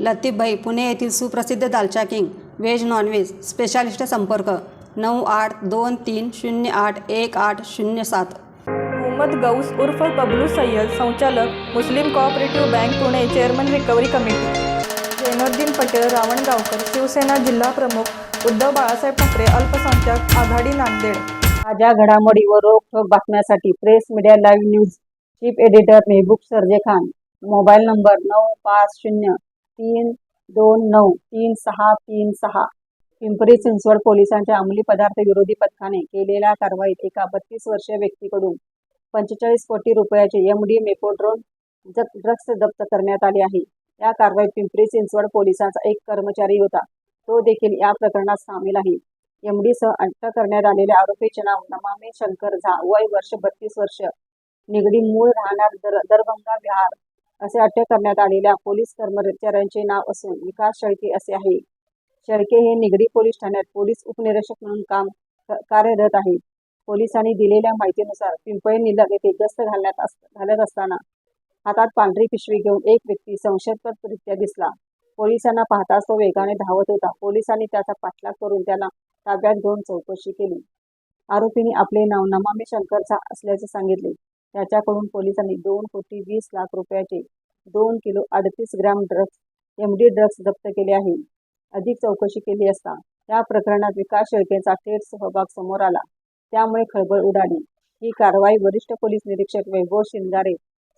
लतीफभाई पुणे येथील सुप्रसिद्ध Dalcha king veg nonveg specialist संपर्क नऊ आठ दोन तीन शून्य आठ एक आठ शून्य सात. मोहम्मद गौस उर्फ बबलू सय्यद संचालक Muslim cooperative bank Pune chairman recovery committee Zainuddin Patel Ravangaonkar Shivsena जिल्हा प्रमुख उद्धव बाळासाहेब ठाकरे अल्पसंख्याक आघाडी नांदेड. ताज्या घडामोडी व रोखठोक बातम्यासाठी press media live news chief editor Mehboob Sarje Khan mobile number नऊ पाच शून्य तीन दोन नऊ तीन सहा तीन सहा. पिंपरी चिंचवड पोलिसांच्या अंमली पदार्थ विरोधी पथकाने केलेल्या कारवाईत एका बत्तीस वर्षीय व्यक्तीकडून पंचेचाळीस कोटी रुपयाचे एम डी मेपोड्रोन जप ड्रग्ज जप्त करण्यात आले आहे. या कारवाईत पिंपरी चिंचवड पोलिसांचा एक कर्मचारी होता. तो देखील या प्रकरणात सामील आहे. एम सह अटक करण्यात आलेल्या आरोपीचे नाव नमामी शंकर झा. वय वर्ष बत्तीस वर्ष. निगडी मूळ राहणार दर दरभंगा बिहार. असे अटक करण्यात आलेल्या पोलीस कर्मचाऱ्यांचे नाव असून विकास शेळके असे आहे. शेळके हे निगडी पोलीस ठाण्यात पोलीस उपनिरीक्षक म्हणून काम कार्यरत आहे. पोलिसांनी दिलेल्या माहितीनुसार पिंपळे निलग येथे गस्त घालण्यात घालत असताना हातात पांढरी पिशवी घेऊन एक व्यक्ती संशयास्पदरित्या दिसला. पोलिसांना पाहताच तो वेगाने धावत होता. पोलिसांनी त्याचा पाठलाग करून त्याला ताब्यात घेऊन चौकशी केली. आरोपीने आपले नाव नमामी शंकरचा असल्याचे सांगितले. त्याच्याकडून पोलिसांनी दोन कोटी वीस लाख रुपयाचे दोन किलो अडतीस gram drugs M D drugs जप्त केले आहे. अधिक चौकशी केली असता या प्रकरणात विकास शेळकेचा थेट सहभाग समोर आला. त्यामुळे खळबळ उडाली. ही कारवाई वरिष्ठ पोलीस निरीक्षक वैभव शिंगारे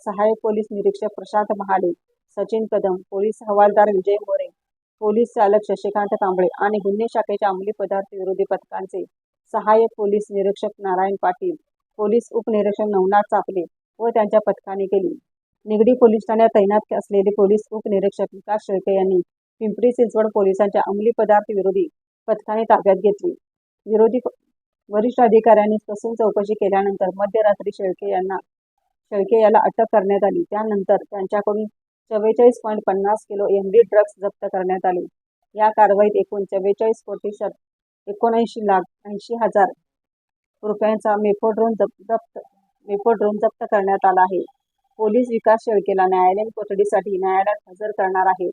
सहाय्यक पोलीस निरीक्षक प्रशांत महाले सचिन कदम पोलीस हवालदार विजय मोरे पोलीस चालक शशिकांत कांबळे आणि गुन्हे शाखेच्या अंमली पदार्थ विरोधी पथकांचे सहाय्यक पोलीस निरीक्षक नारायण पाटील पोलीस उपनिरीक्षक नवनाथ चापले व त्यांच्या पथकाने केली. निगडी पोलीस ठाण्यात तैनात असलेले पोलीस उपनिरीक्षक विकास शेळके यांनी पिंपरी चिंचवड पोलिसांच्या अंमली पदार्थ विरोधी पथकाने ताब्यात घेतली. विरोधी वरिष्ठ अधिकाऱ्यांनी कसून चौकशी केल्यानंतर मध्यरात्री शेळके यांना शेळके याला अटक करण्यात आली. त्यानंतर त्यांच्याकडून चव्वेचाळीस पॉईंट पन्नास किलो एम डी ड्रग्ज जप्त करण्यात आले. या कारवाईत एकूण चव्वेचाळीस कोटी शत एकोणऐंशी लाख ऐंशी हजार रुपयांचा मेफोड्रोन जप जप्त मेफोड्रोन जप्त करण्यात आला आहे. पोलीस विकास शेळकेला न्यायालयीन कोठडीसाठी न्यायालयात हजर करणार आहे